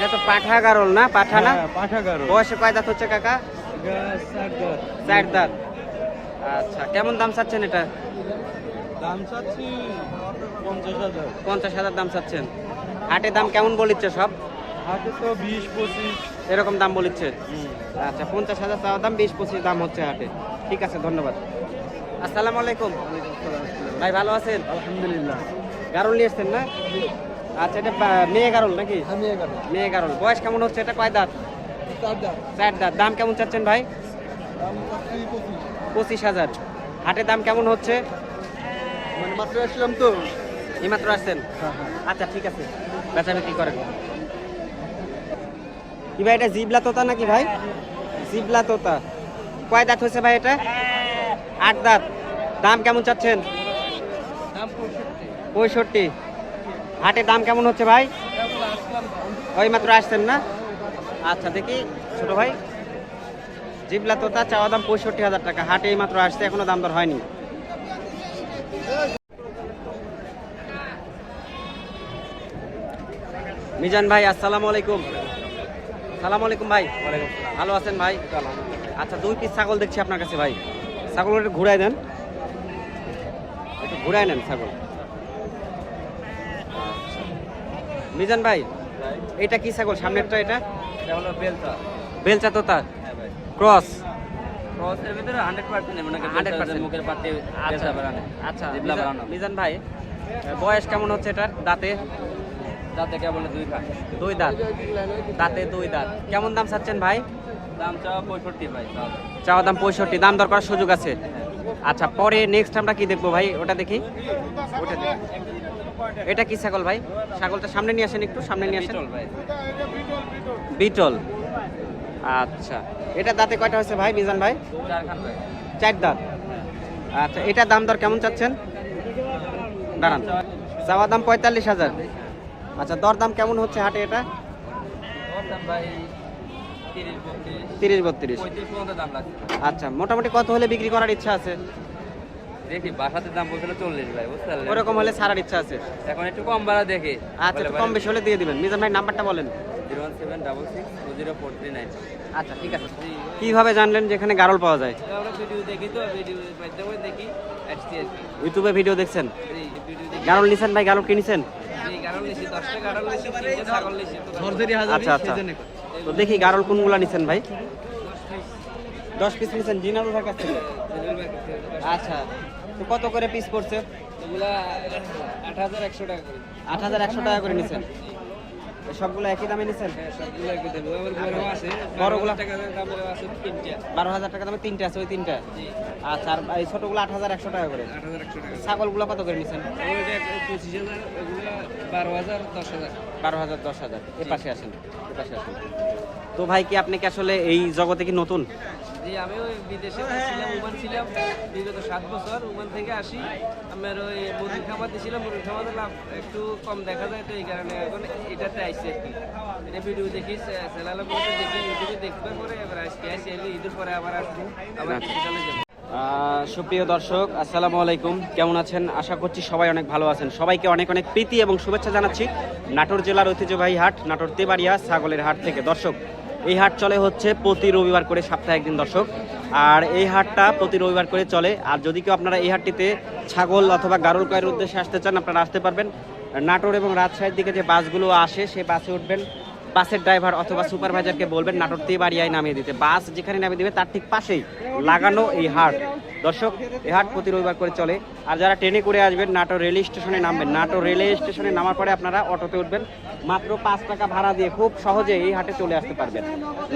এটা তো পাঠা গারল না পাঠা না হ্যাঁ, বয়সে কয় দাঁত হচ্ছে কাকা। চার দাঁত। আচ্ছা কেমন দাম চাচ্ছেন এটা? দাম চাচ্ছি পঞ্চাশ হাজার। পঞ্চাশ হাজার দাম চাচ্ছেন। হাটে দাম কেমন বলিচ্ছে সব? হাটে তো বিশ পঁচিশ। এরকম দাম বলিচ্ছে? আচ্ছা পঞ্চাশ হাজার চাওয়া দাম বিশ পঁচিশ দাম হচ্ছে হাটে। ঠিক আছে ধন্যবাদ। আসসালামু আলাইকুম। ভাই ভালো আছেন? আলহামদুলিল্লাহ। গারল নিয়ে এসছেন না? আচ্ছা এটা মেয়ে গারল নাকি? মেয়ে গারল। বয়স কেমন হচ্ছে? এটা কয় দাঁত? চার দাঁত। দাম কেমন চাচ্ছেন ভাই? পঁচিশ। হাজার। হাটে দাম কেমন হচ্ছে? মানে মাত্র আসলাম তো। এইমাত্র আসছেন? হ্যাঁ হ্যাঁ। আচ্ছা ঠিক আছে। বেচা বিক্রি করেন। কি ভাই এটা জিবলা তোতা নাকি ভাই? জিবলা তোতা। কয় দাঁত হয়েছে ভাই এটা? আট দাঁত। দাম কেমন চাচ্ছেন? পঁয়ষট্টি। পঁয়ষট্টি হাটে দাম কেমন হচ্ছে ভাই? ওই মাত্র আসছেন না? আচ্ছা দেখি, ছোট ভাই। জিবলা তোতা, চাওয়া দাম পঁয়ষট্টি হাজার টাকা। হাটে এই মাত্র আসছে, এখনও দাম দর হয়নি। মিজান ভাই, আসসালামু আলাইকুম। সালাম আলাইকুম ভাই। ভালো আছেন ভাই? আচ্ছা দুই পিস ছাগল দেখছি আপনার কাছে ভাই। ছাগল ঘুরাই দেন। একটু ঘুরাই নেন ছাগল। মিজান ভাই এটা কি ছাগল? সামনেরটা এটা? এটা হলো বেলচা। বেলচা তোতা হ্যাঁ ভাই। ক্রস ক্রসের ভিতরে হান্ড্রেড পার্সেন্ট মনে 100% মুখের পাটে বেলচা বানানো। আচ্ছা। মিজান- ভাই বয়স কেমন হচ্ছে এটার? দাঁতে? যাতে কেবল দুই খান দুই দাঁত। দাঁতে দুই দাঁত। কেমন দাম চাচ্ছেন ভাই? দাম চাওয়া পঁয়ষট্টি ভাই চাওয়া দাম। পঁয়ষট্টি দাম দর করার সুযোগ আছে। আচ্ছা পরে নেক্সট আমরা কি দেখব ভাই? ওটা দেখি। ওটা দেখি। এটা কি ছাগল ভাই? ছাগলটা সামনে নিয়ে আসেন একটু সামনে নিয়ে আসেন। ভাই। বিটল। আচ্ছা। এটা দাঁতে কয়টা হয়েছে ভাই মিজান ভাই? চার দাঁত। আচ্ছা এটা দাম দর কেমন চাচ্ছেন? দাঁড়ান। চাওয়া দাম পঁয়তাল্লিশ হাজার। আচ্ছা দর দাম কেমন হচ্ছে হাটে এটা? তিরিশ বত্রিশ। আচ্ছা মোটামুটি কত হলে বিক্রি করার ইচ্ছা আছে? দেখি বাসাতে দাম বলছিল চল্লিশ ভাই বুঝতে পারলেন? ওরকম হলে ছাড়ার ইচ্ছা আছে। এখন একটু কম ভাড়া দেখে। আচ্ছা একটু কম বেশি হলে দিয়ে দিবেন। মিজান ভাই নাম্বারটা বলেন। Zero one seven double six two zero four three nine. আচ্ছা ঠিক আছে। কীভাবে জানলেন যেখানে গারল পাওয়া যায়? আমরা ভিডিও দেখি তো ভিডিও মাধ্যমে দেখি। ইউটিউবে ভিডিও দেখছেন? গারল নিছেন ভাই গারল কিনেছেন আচ্ছা আচ্ছা। তো দেখি গারল কোনগুলা নিছেন ভাই। দশ পিস। নিছেন জিনারুল ভাই কাছ থেকে। আচ্ছা। তো কত করে পিস পড়ছে? এগুলা আট হাজার একশো টাকা করে। আট হাজার একশো টাকা করে নিছেন? সবগুলো একই দামে নিছেন? হ্যাঁ সবগুলো আবার বড় আছে। বড়গুলা? বারো হাজার টাকা দামে তিনটা। আছে ওই তিনটা? আচ্ছা আর এই ছোটগুলো আট হাজার একশো টাকা করে? ছাগলগুলো কত করে নিছেন? ওগুলা বারো হাজার দশ হাজার। বারো হাজার দশ হাজার। এ পাশে আসেন এ পাশে আসেন। তো ভাই কি আপনি কি আসলে এই জগতে কি নতুন? জি আমি ওই বিদেশে ছিলাম ওমান ছিলাম বিগত সাত বছর। ওমান থেকে আসি আমার ওই মুরগি খামার দিয়েছিলাম মুরগি খামারে লাভ একটু কম দেখা যায় তো এই কারণে এখন এটাতে আইসি আর কি। এটা ভিডিও দেখি সেলালা বলতে দেখি ইউটিউবে দেখবে করে এবার আজকে আসি ঈদের পরে আবার আসব আবার চলে যাব। সুপ্রিয় দর্শক আসসালামু আলাইকুম কেমন আছেন? আশা করছি সবাই অনেক ভালো আছেন। সবাইকে অনেক অনেক প্রীতি এবং শুভেচ্ছা জানাচ্ছি নাটোর জেলার ঐতিহ্যবাহী হাট নাটোর তেবাড়িয়া ছাগলের হাট থেকে। দর্শক এই হাট চলে হচ্ছে প্রতি রবিবার করে সপ্তাহে একদিন দর্শক। আর এই হাটটা প্রতি রবিবার করে চলে। আর যদি কেউ আপনারা এই হাটটিতে ছাগল অথবা গারুল কয়ের উদ্দেশ্যে আসতে চান, আপনারা আসতে পারবেন। নাটোর এবং রাজশাহীর দিকে যে বাসগুলো আসে, সেই বাসে উঠবেন। বাসের ড্রাইভার অথবা সুপারভাইজারকে বলবেন নাটোর তেবাড়িয়ায় নামিয়ে দিতে। বাস যেখানে নামিয়ে দিবে, তার ঠিক পাশেই লাগানো এই হাট। দর্শক, এই হাট প্রতি রবিবার করে চলে। আর যারা ট্রেনে করে আসবেন, নাটোর রেল স্টেশনে নামবেন। নাটোর রেল স্টেশনে নামার পরে আপনারা অটোতে উঠবেন। মাত্র পাঁচ টাকা ভাড়া দিয়ে খুব সহজে এই হাটে চলে আসতে পারবেন।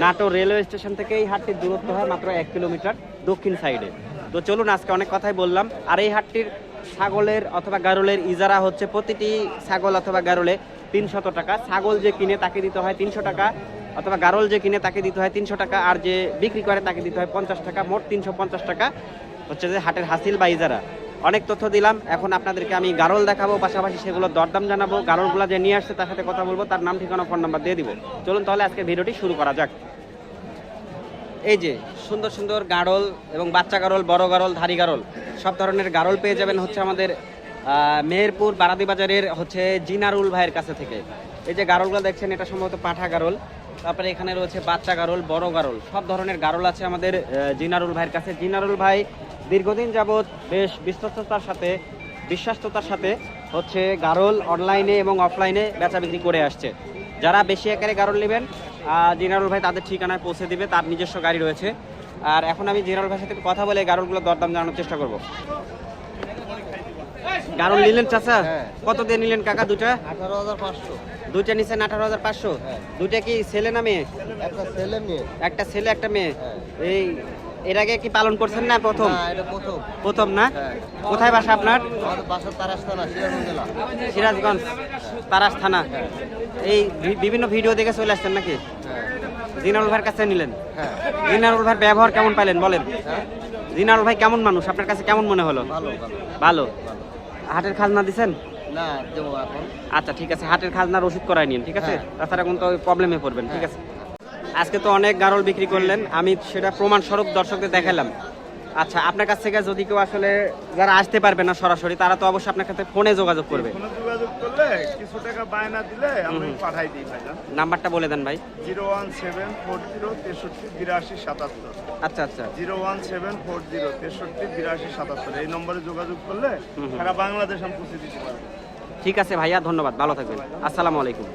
নাটোর রেলওয়ে স্টেশন থেকে এই হাটটির দূরত্ব হয় মাত্র এক কিলোমিটার দক্ষিণ সাইডে। তো চলুন, আজকে অনেক কথাই বললাম। আর এই হাটটির ছাগলের অথবা গারুলের ইজারা হচ্ছে প্রতিটি ছাগল অথবা গারুলে তিনশত টাকা। ছাগল যে কিনে তাকে দিতে হয় তিনশো টাকা, অথবা গারল যে কিনে তাকে দিতে হয় তিনশো টাকা, আর যে বিক্রি করে তাকে দিতে হয় পঞ্চাশ টাকা, মোট তিনশো পঞ্চাশ টাকা হচ্ছে যে হাটের হাসিল বা ইজারা। অনেক তথ্য দিলাম, এখন আপনাদেরকে আমি গারল দেখাবো, পাশাপাশি সেগুলো দরদাম জানাব। গারলগুলো যে নিয়ে আসছে তার সাথে কথা বলব, তার নাম, ঠিকানা, ফোন নাম্বার দিয়ে দিব। চলুন তাহলে আজকে ভিডিওটি শুরু করা যাক। এই যে সুন্দর সুন্দর গাড়ল এবং বাচ্চা গাড়ল বড় গাড়ল ধারি গাড়ল সব ধরনের গাড়ল পেয়ে যাবেন হচ্ছে আমাদের মেহেরপুর বারাদি বাজারের হচ্ছে জিনারুল ভাইয়ের কাছে থেকে। এই যে গারলগুলো দেখছেন, এটা সম্ভবত পাঠা গারল। তারপরে এখানে রয়েছে বাচ্চা গারল, বড় গারল, সব ধরনের গারল আছে আমাদের জিনারুল ভাইয়ের কাছে। জিনারুল ভাই দীর্ঘদিন যাবৎ বেশ বিশ্বস্ততার সাথে, বিশ্বাস্ততার সাথে হচ্ছে গারল অনলাইনে এবং অফলাইনে বেচা বিক্রি করে আসছে। যারা বেশি আকারে গারল নেবেন জিনারুল ভাই তাদের ঠিকানায় পৌঁছে দিবে তার নিজস্ব গাড়ি রয়েছে। আর এখন আমি জেনারেল ভাইয়ের সাথে কথা বলে গাড়লগুলো দরদাম জানানোর চেষ্টা করব। গাড়ল নিলেন চাচা? হ্যাঁ। কত দিয়ে নিলেন কাকা দুটা? আঠারো হাজার পাঁচশো। দুইটা নিছেন আঠারো হাজার পাঁচশো? দুটা দুইটা কি ছেলে না মেয়ে? একটা ছেলে মেয়ে। একটা ছেলে একটা মেয়ে। হ্যাঁ। এই এর আগে কি পালন করছেন না প্রথম? প্রথম। না? হ্যাঁ। কোথায় বাসা আপনার? সিরাজগঞ্জ তারাস থানা। এই বিভিন্ন ভিডিও দেখে চলে আসছেন নাকি? হ্যাঁ। জিনারুল ভাইয়ের কাছে নিলেন। হ্যাঁ। জিনারুল ভাইয়ের ব্যবহার কেমন পাইলেন বলেন? জিনারুল ভাই কেমন মানুষ? আপনার কাছে কেমন মনে হলো? ভালো হাটের খাজনা দিছেন? আচ্ছা ঠিক আছে। হাটের খাজনা রসিদ করাই নিন ঠিক আছে। তাছাড়া কিন্তু প্রবলেমে পড়বেন ঠিক। আছে? আজকে তো অনেক গারল বিক্রি করলেন। আমি সেটা প্রমাণ স্বরূপ দর্শকদের দেখালাম। আচ্ছা আপনার কাছ থেকে যদি কেউ আসলে যারা আসতে পারবে না সরাসরি তারা তো অবশ্যই আপনার কাছে ফোনে যোগাযোগ করবে। ফোনে যোগাযোগ করলে কিছু টাকা বায়না দিলে আমি পাঠাই দিই ভাইজান। নাম্বারটা বলে দেন ভাই। Zero one seven four zero তেষট্টি বিরাশি সাতাত্তর। আচ্ছা আচ্ছা। Zero one seven four zero তেষট্টি বিরাশি সাতাত্তর। এই নম্বরে যোগাযোগ করলে। সারা বাংলাদেশ আমি পৌঁছে দিতে পারব। ঠিক আছে ভাইয়া ধন্যবাদ। ভালো থাকবেন। আসসালামু আলাইকুম।